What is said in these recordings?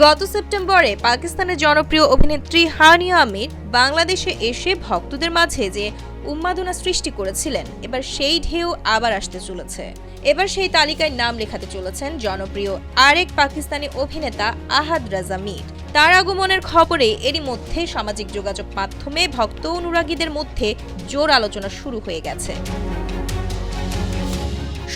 গত সেপ্টেম্বরে পাকিস্তানের জনপ্রিয় অভিনেত্রী হানিয়া আমির বাংলাদেশে এসে ভক্তদের মাঝে যে উন্মাদনা সৃষ্টি করেছিলেন, এবার সেই ঢেউ আবার আসতে চলেছে। এবার সেই তালিকায় নাম লেখাতে চলেছেন জনপ্রিয় আরেক পাকিস্তানি অভিনেতা আহাদ রাজা মীর। তার আগমনের খবরে এরই মধ্যে সামাজিক যোগাযোগ মাধ্যমে ভক্ত অনুরাগীদের মধ্যে জোর আলোচনা শুরু হয়ে গেছে।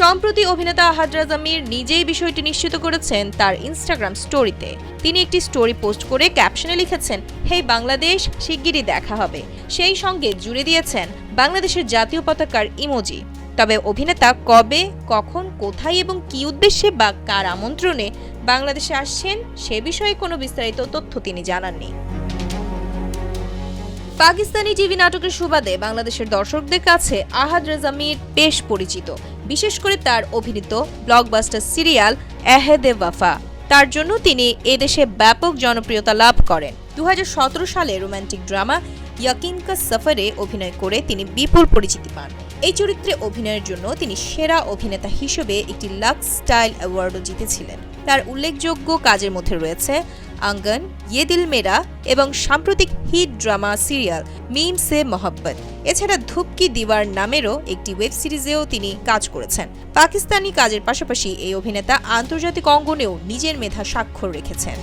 সম্প্রতি অভিনেতা আহাদ রাজা মীর নিজেই বিষয়টি নিশ্চিত করেছেন তার ইনস্টাগ্রাম স্টোরিতে তিনি একটি স্টোরি পোস্ট করে ক্যাপশনে লিখেছেন হেই বাংলাদেশ, শিগগিরই দেখা হবে। সেই সঙ্গে জুড়ে দিয়েছেন, বাংলাদেশের জাতীয় পতাকার ইমোজি তবে অভিনেতা কবে, কখন, কোথায় এবং কী উদ্দেশ্যে বা কার আমন্ত্রণে বাংলাদেশে আসছেন, সে বিষয়ে কোনো বিস্তারিত তথ্য তিনি জানাননি। পাকিস্তানি টিভি নাটকের সুবাদে বাংলাদেশের দর্শকদের কাছে আহাদ রেজা মীর বেশ পরিচিত। বিশেষ করে তার অভিনীত ব্লকবাস্টার সিরিয়াল এহেদে ওয়াফা। তার জন্য তিনি এদেশে ব্যাপক জনপ্রিয়তা লাভ করেন। দু হাজার সতেরো সালে রোম্যান্টিক ড্রামা ইয়াকিন কা সফরে অভিনয় করে তিনি বিপুল পরিচিতি পান। এই চরিত্রে অভিনয়ের জন্য তিনি সেরা অভিনেতা হিসেবে একটি লাক্স স্টাইল অ্যাওয়ার্ডও জিতেছিলেন। তার উল্লেখযোগ্য কাজের মধ্যে রয়েছে আঙ্গন ইয়ে দিল মেরা এবং সাম্প্রতিক hit drama serial Meem Se Mohabbat. এছাড়া ধুপকি দিওয়ার নামেরও একটি ওয়েব সিরিজেও তিনি কাজ করেছেন। পাকিস্তানি কাজের পাশাপাশি এই অভিনেতা আন্তর্জাতিক অঙ্গনেও নিজের মেধা স্বাক্ষর রেখেছেন।